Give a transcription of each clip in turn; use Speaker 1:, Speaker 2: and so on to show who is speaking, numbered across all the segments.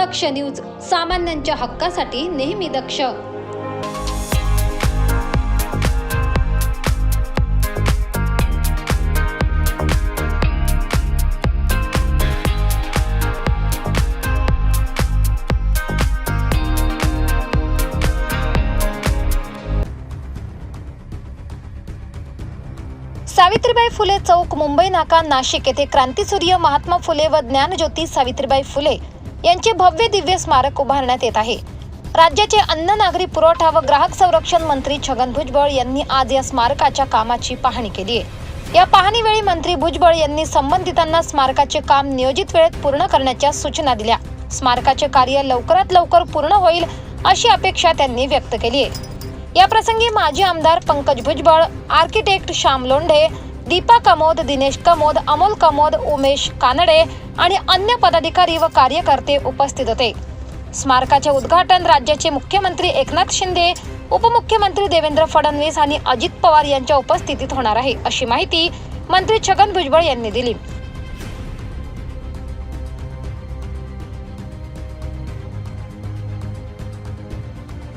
Speaker 1: दक्ष news सामान्यांच्या हक्कासाठी नेहमी दक्ष. सावित्रीबाई फुले चौक मुंबई नाका नाशिक येथे क्रांतीसूर्य महात्मा फुले व ज्ञानज्योती सावित्रीबाई फुले यांचे भव्य दिव्य स्मारक उभारण्यात येत आहे. राज्याचे अन्न नागरी पुरवठा व ग्राहक संरक्षण मंत्री छगन भुजबळ यांनी आज या स्मारकाच्या कामाची पाहणी केली आहे. या पाहणीवेळी मंत्री भुजबळ यांनी संबंधितांना स्मारकाचे काम नियोजित वेळेत पूर्ण करण्याच्या सूचना दिल्या. स्मारकाचे कार्य लवकरात लवकर पूर्ण होईल अशी अपेक्षा त्यांनी व्यक्त केली आहे. या प्रसंगी माजी आमदार पंकज भुजबळ आर्किटेक्ट श्याम लोंढे दीपा कमोद दिनेश कमोद अमोल कमोद उमेश कानडे आणि अन्य पदाधिकारी व कार्यकर्ते उपस्थित होते. स्मारकाचे उद्घाटन राज्याचे मुख्यमंत्री एकनाथ शिंदे उपमुख्यमंत्री देवेंद्र फडणवीस आणि अजित पवार यांच्या उपस्थितीत होणार आहे अशी माहिती मंत्री छगन भुजबळ यांनी दिली.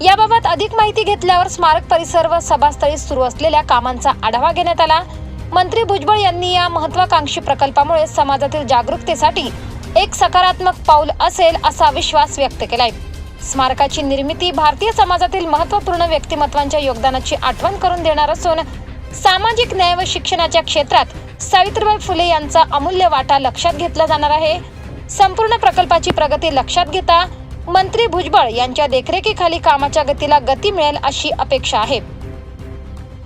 Speaker 1: याबाबत अधिक माहिती घेतल्यावर स्मारक परिसर व सभास्थळी सुरू असलेल्या कामांचा आढावा घेण्यात आला. मंत्री भुजबळ यांनी या महत्वाकांक्षी प्रकल्पामुळे समाजातील जागरूकतेसाठी एक सकारात्मक पाऊल असेल असा विश्वास व्यक्त केलाय. स्मारकाची निर्मिती भारतीय समाजातील महत्त्वपूर्ण व्यक्तिमत्वांच्या योगदानाची आठवण करून देणार असून सामाजिक न्याय व शिक्षणाच्या क्षेत्रात सावित्रीबाई फुले यांचा अमूल्य वाटा लक्षात घेतला जाणार आहे. संपूर्ण प्रकल्पाची प्रगती लक्षात घेता मंत्री भुजबळ यांच्या देखरेखीखाली कामाच्या गतीला गती मिळेल अशी अपेक्षा आहे.